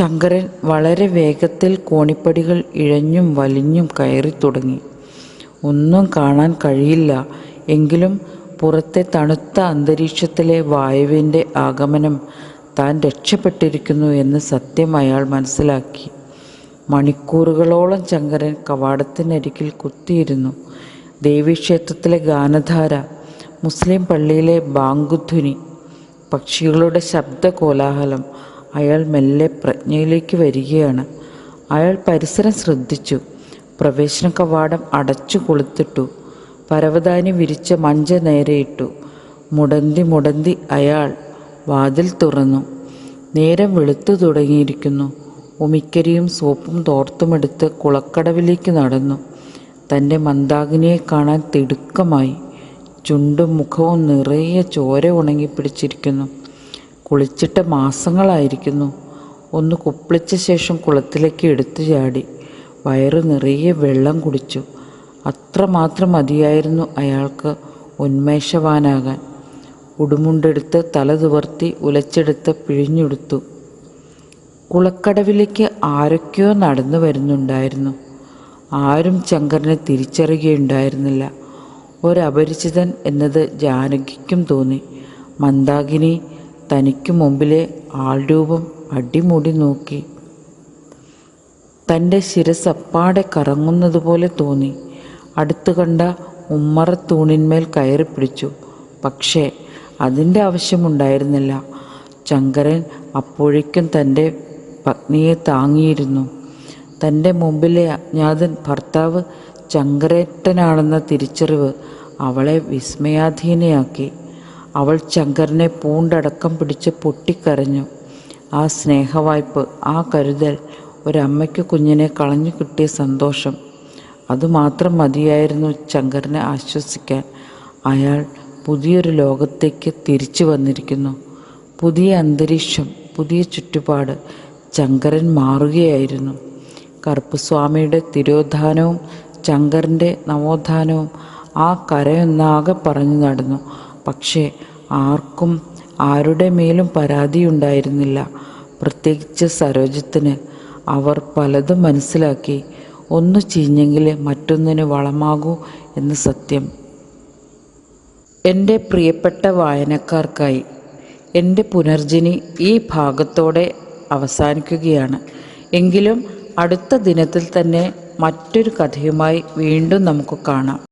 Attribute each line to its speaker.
Speaker 1: ശങ്കരൻ വളരെ വേഗത്തിൽ കോണിപ്പടികൾ ഇഴഞ്ഞും വലിഞ്ഞും കയറി തുടങ്ങി. ഒന്നും കാണാൻ കഴിയില്ല. എങ്കിലും പുറത്തെ തണുത്ത അന്തരീക്ഷത്തിലെ വായുവിന്റെ ആഗമനം താൻ രക്ഷപ്പെട്ടിരിക്കുന്നു എന്ന് സത്യം അയാൾ മനസ്സിലാക്കി. മണിക്കൂറുകളോളം ശങ്കരൻ കവാടത്തിനരികിൽ കുത്തിയിരുന്നു. ദേവീക്ഷേത്രത്തിലെ ഗാനധാര മുസ്ലിം പള്ളിയിലെ ബാങ്കുധ്വനി പക്ഷികളുടെ ശബ്ദ കോലാഹലം അയാൾ മെല്ലെ പ്രജ്ഞയിലേക്ക് വരികയാണ്. അയാൾ പരിസരം ശ്രദ്ധിച്ചു. പ്രവേശന കവാടം അടച്ചു കൊളുത്തിട്ടു. പരവതാനി വിരിച്ച മഞ്ച നേരെയിട്ടു മുടന്തി മുടന്തി അയാൾ വാതിൽ തുറന്നു. നേരം വെളുത്തു തുടങ്ങിയിരിക്കുന്നു. ഉമിക്കരിയും സോപ്പും തോർത്തുമെടുത്ത് കുളക്കടവിലേക്ക് നടന്നു. തന്റെ മന്ദാകിനിയെ കാണാൻ തിടുക്കമായി. ചുണ്ടും മുഖവും നിറയെ ചോര ഉണങ്ങിപ്പിടിച്ചിരിക്കുന്നു. കുളിച്ചിട്ട് മാസങ്ങളായിരിക്കുന്നു. ഒന്ന് കുപ്പിളിച്ച ശേഷം കുളത്തിലേക്ക് എടുത്തു ചാടി. വയറ് നിറയെ വെള്ളം കുടിച്ചു. അത്രമാത്രം മതിയായിരുന്നു അയാൾക്ക് ഉന്മേഷവാനാകാൻ. ഉടുമുണ്ടെടുത്ത് തല തുവർത്തി ഉലച്ചെടുത്ത് പിഴിഞ്ഞെടുത്തു. കുളക്കടവിലേക്ക് ആരൊക്കെയോ നടന്നു വരുന്നുണ്ടായിരുന്നു. ആരും ശങ്കരനെ തിരിച്ചറിയുകയുണ്ടായിരുന്നില്ല. ഒരപരിചിതൻ എന്നത് ജാനകിക്കും തോന്നി. മന്ദാകിനി തനിക്ക് മുമ്പിലെ ആൾരൂപം അടിമുടി നോക്കി. തന്റെ ശിരസപ്പാടെ കറങ്ങുന്നതുപോലെ തോന്നി. അടുത്തു കണ്ട ഉമ്മറത്തൂണിന്മേൽ കയറി പിടിച്ചു. പക്ഷേ അതിന്റെ ആവശ്യമുണ്ടായിരുന്നില്ല. ശങ്കരൻ അപ്പോഴേക്കും തന്റെ പത്നിയെ താങ്ങിയിരുന്നു. തന്റെ മുമ്പിലെ അജ്ഞാതൻ ഭർത്താവ് ചങ്കരേട്ടനാണെന്ന തിരിച്ചറിവ് അവളെ വിസ്മയാധീനയാക്കി. അവൾ ശങ്കരനെ പൂണ്ടടക്കം പിടിച്ച് പൊട്ടിക്കരഞ്ഞു. ആ സ്നേഹവായ്പ് ആ കരുതൽ ഒരമ്മയ്ക്ക് കുഞ്ഞിനെ കളഞ്ഞു കിട്ടിയ സന്തോഷം. അതുമാത്രം മതിയായിരുന്നു ശങ്കരനെ ആശ്വസിക്കാൻ. അയാൾ പുതിയൊരു ലോകത്തേക്ക് തിരിച്ചു വന്നിരിക്കുന്നു. പുതിയ അന്തരീക്ഷം പുതിയ ചുറ്റുപാട്. ശങ്കരൻ മാറുകയായിരുന്നു. കറുപ്പുസ്വാമിയുടെ തിരോധാനവും ശങ്കറിന്റെ നവോത്ഥാനവും ആ കരയൊന്നാകെ പറഞ്ഞു നടന്നു. പക്ഷേ ആർക്കും ആരുടെ മേലും പരാതിയുണ്ടായിരുന്നില്ല. പ്രത്യേകിച്ച് സരോജത്തിന്. അവർ പലതും മനസ്സിലാക്കി. ഒന്ന് ചീഞ്ഞെങ്കിൽ മറ്റൊന്നിന് വളമാകൂ എന്ന് സത്യം. എന്റെ പ്രിയപ്പെട്ട വായനക്കാർക്കായി എന്റെ പുനർജനി ഈ ഭാഗത്തോടെ അവസാനിക്കുകയാണ്. എങ്കിലും അടുത്ത ദിനത്തിൽ തന്നെ മറ്റൊരു കഥയുമായി വീണ്ടും നമുക്ക് കാണാം.